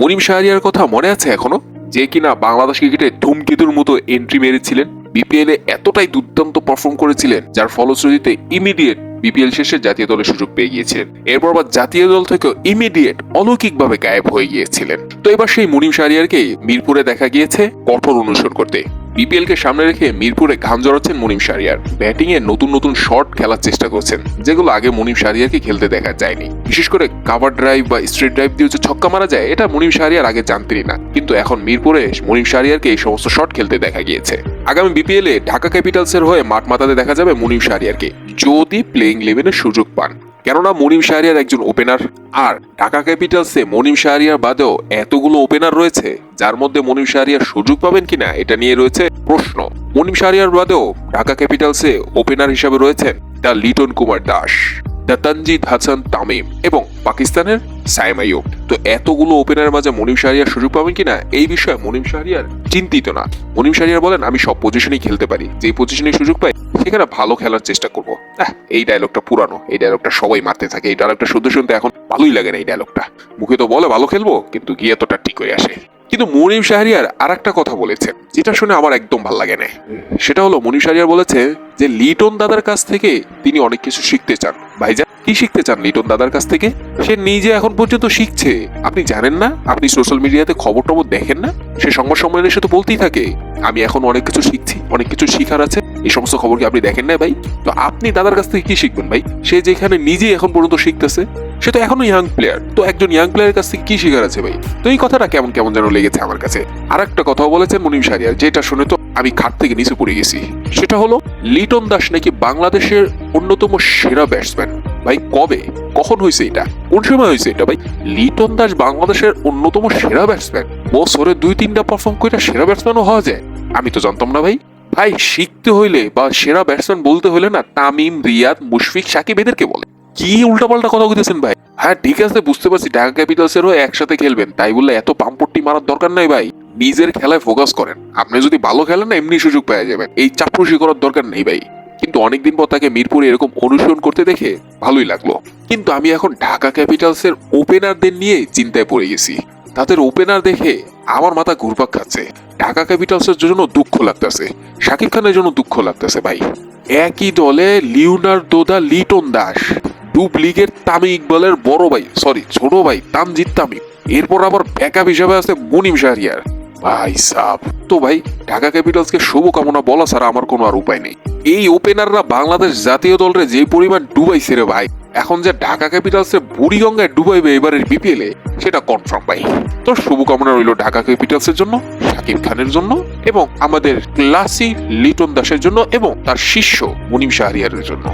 মুনিম শাহরিয়ার কথা মনে আছে এখনও? যে কিনা বাংলাদেশ ক্রিকেটে ধূমকেতুর মতো এন্ট্রি মেরেছিলেন বিপিএল এ এতটাই দুর্দান্ত পারফর্ম করেছিলেন, যার ফলশ্রুতিতে ইমিডিয়েট বিপিএল শেষে জাতীয় দলের সুযোগ পেয়ে গিয়েছিলেন। এরপর আবার জাতীয় দল থেকেও ইমিডিয়েট অলৌকিকভাবে গায়েব হয়ে গিয়েছিলেন। তো এবার সেই মুনিম শাহরিয়ারকে মিরপুরে দেখা গিয়েছে কঠোর অনুসরণ করতে। বিপিএল কে সামনে রেখে মিরপুরে ঘাম জড়াচ্ছেন মুনিম ব্যাটিং এ নতুন নতুন শট খেলার চেষ্টা করছেন, যেগুলো আগে মুনিম শাহরিয়ারকে খেলতে দেখা যায়নি। বিশেষ করে কাভার ড্রাইভ বা স্ট্রেট ড্রাইভ দিয়ে যে ছক্কা মারা যায়, এটা মুনিম শাহরিয়ার আগে জানতেনই না। কিন্তু এখন মিরপুরে মুনিম শাহরিয়ারকে এই সমস্ত শট খেলতে দেখা গিয়েছে। আগামী বিপিএল এ ঢাকা ক্যাপিটালসের হয়ে মাঠ মাতাতে দেখা যাবে মুনিম শাহরিয়ারকে যদি প্লেইং ইলেভেনের সুযোগ পান। কেননা মনিম শাহরিয়ার একজন ওপেনার আর ঢাকা ক্যাপিটালসে মনিম শাহরিয়ার বাদেও এতগুলো ওপেনার রয়েছে যার মধ্যে মনিম শাহরিয়ার সুযোগ পাবেন কিনা এটা নিয়ে রয়েছে প্রশ্ন। মনিম শাহরিয়ার বাদেও ঢাকা ক্যাপিটালসে ওপেনার হিসাবে রয়েছেন দ্য লিটন কুমার দাস, দ্য তানজিদ হাসান তামিম এবং পাকিস্তানের সাইম তো এতগুলো ওপেনারের মাঝে মনিম শাহরিয়ার সুযোগ পাবেন কিনা এই বিষয়ে মনিম শাহরিয়ার চিন্তিত না। মনিম শাহরিয়ার বলেন, আমি সব পজিশনেই খেলতে পারি। যে পজিশনে সুযোগ পাই, সেখানে ভালো খেলার চেষ্টা করব। এই ডায়লগটা পুরানো। এই ডায়লগটা সবাই মারতে থাকে। এই ডায়লগটা শুনতে শুনতে এখন ভালোই লাগে না এই ডায়লগটা মুখে তো বলে, ভালো খেলব, কিন্তু গিয়ে তোটা ঠিক হয়ে আসে। কিন্তু মনিম শাহরিয়ার আর একটা কথা বলেছেন যেটা শুনে আমার একদম ভালো লাগে না সেটা হলো মনিম শাহরিয়ার বলেছে যে, লিটন দাদার কাছ থেকে তিনি অনেক কিছু শিখতে চান। ভাইজান, কি শিখতে চান লিটন দাদার কাছ থেকে? সে নিজে এখন পর্যন্ত শিখছে। আপনি জানেন না? আপনি সোশ্যাল মিডিয়াতে খবর টবর দেখেন না? সে সংবাদ সম্মেলনে সে তো বলতেই থাকে, আমি এখন অনেক কিছু শিখছি, অনেক কিছু শিখার আছে। এই সমস্ত খবর কি আপনি দেখেন না ভাই? তো আপনি দাদার কাছ থেকে কি শিখবেন ভাই? সে যেখানে নিজে এখন পর্যন্ত শিখতেছে সে তো এখনও ইয়াং প্লেয়ার তো একজন ইয়াং প্লেয়ারের কাছ থেকে কি শিখার আছে ভাই? তো এই কথাটা কেমন কেমন যেন লেগেছে আমার কাছে। আর একটা কথাও বলেছেন মুনিম শাহরিয়ার, যেটা শুনে তো আমি খাট থেকে নিচে পড়ে গেছি। সেটা হলো, লিটন দাস নাকি বাংলাদেশের অন্যতম সেরা ব্যাটসম্যান ভাই, কবে? কখন হয়েছে এটা? কোন সময় হয়েছে এটা ভাই? লিটন দাস বাংলাদেশের অন্যতম সেরা ব্যাটসম্যান বছরে দুই, তিনটা পারফর্ম করে সেরা ব্যাটসম্যানও হওয়া যায়? আমি তো জানতাম না ভাই। ভাই, শিখতে হইলে বা সেরা ব্যাটসম্যান বলতে হলে না তামিম, রিয়াদ, মুশফিক, সাকিব এদেরকে বলে। কি উল্টাপাল্টা কথা বলতেছেন ভাই? হ্যাঁ ঠিক আছে, বুঝতে পারছি। ঢাকা ক্যাপিটালসেরও একসাথে খেলবেন। তাই বললে এত পাম্পট্টি মারার দরকার নাই ভাই। নিজের খেলায় ফোকাস করেন। আপনি যদি ভালো খেলেন এমনি সুযোগ পেয়ে যাবেন এই চাপরুষি করার দরকার নেই ভাই। কিন্তু অনেকদিন পর তাকে মিরপুরে এরকম অনুসরণ করতে দেখে ভালোই লাগল। কিন্তু আমি এখন ঢাকা ক্যাপিটালসের ওপেনারদের নিয়ে চিন্তায় পড়ে গেছি। তাদের ওপেনার দেখে আমার মাথা ঘুরপাক খাচ্ছে। ঢাকা ক্যাপিটালসের জন্য দুঃখ লাগতেছে। শাকিব খানের জন্য দুঃখ লাগতেছে ভাই। একই দলে লিওনার দোদা লিটন দাস। ডুব লিগের তামিম ইকবালের বড় ভাই সরি ছোট ভাই, তামজিদ তামিম। এরপর আবার ব্যাকআপ হিসাবে আছে মুনিম শাহরিয়ার। ভাই সাব। তো ভাই, ঢাকা ক্যাপিটালসকে শুভকামনা বলা ছাড়া আমার কোনো আর উপায় নেই। এই ওপেনাররা বাংলাদেশ জাতীয় দলরে যে পরিমাণ ডুবাইছে রে ভাই, এখন যে ঢাকা ক্যাপিটালসে বুড়িগঙ্গায় ডুবাইবে এবারের বিপিএল এ, সেটা কনফার্ম ভাই। তো শুভকামনা রইল ঢাকা ক্যাপিটালসের জন্য, শাকিব খানের জন্য এবং আমাদের ক্লাসি লিটন দাসের জন্য এবং তার শিষ্য মুনিম শাহরিয়ারের জন্য।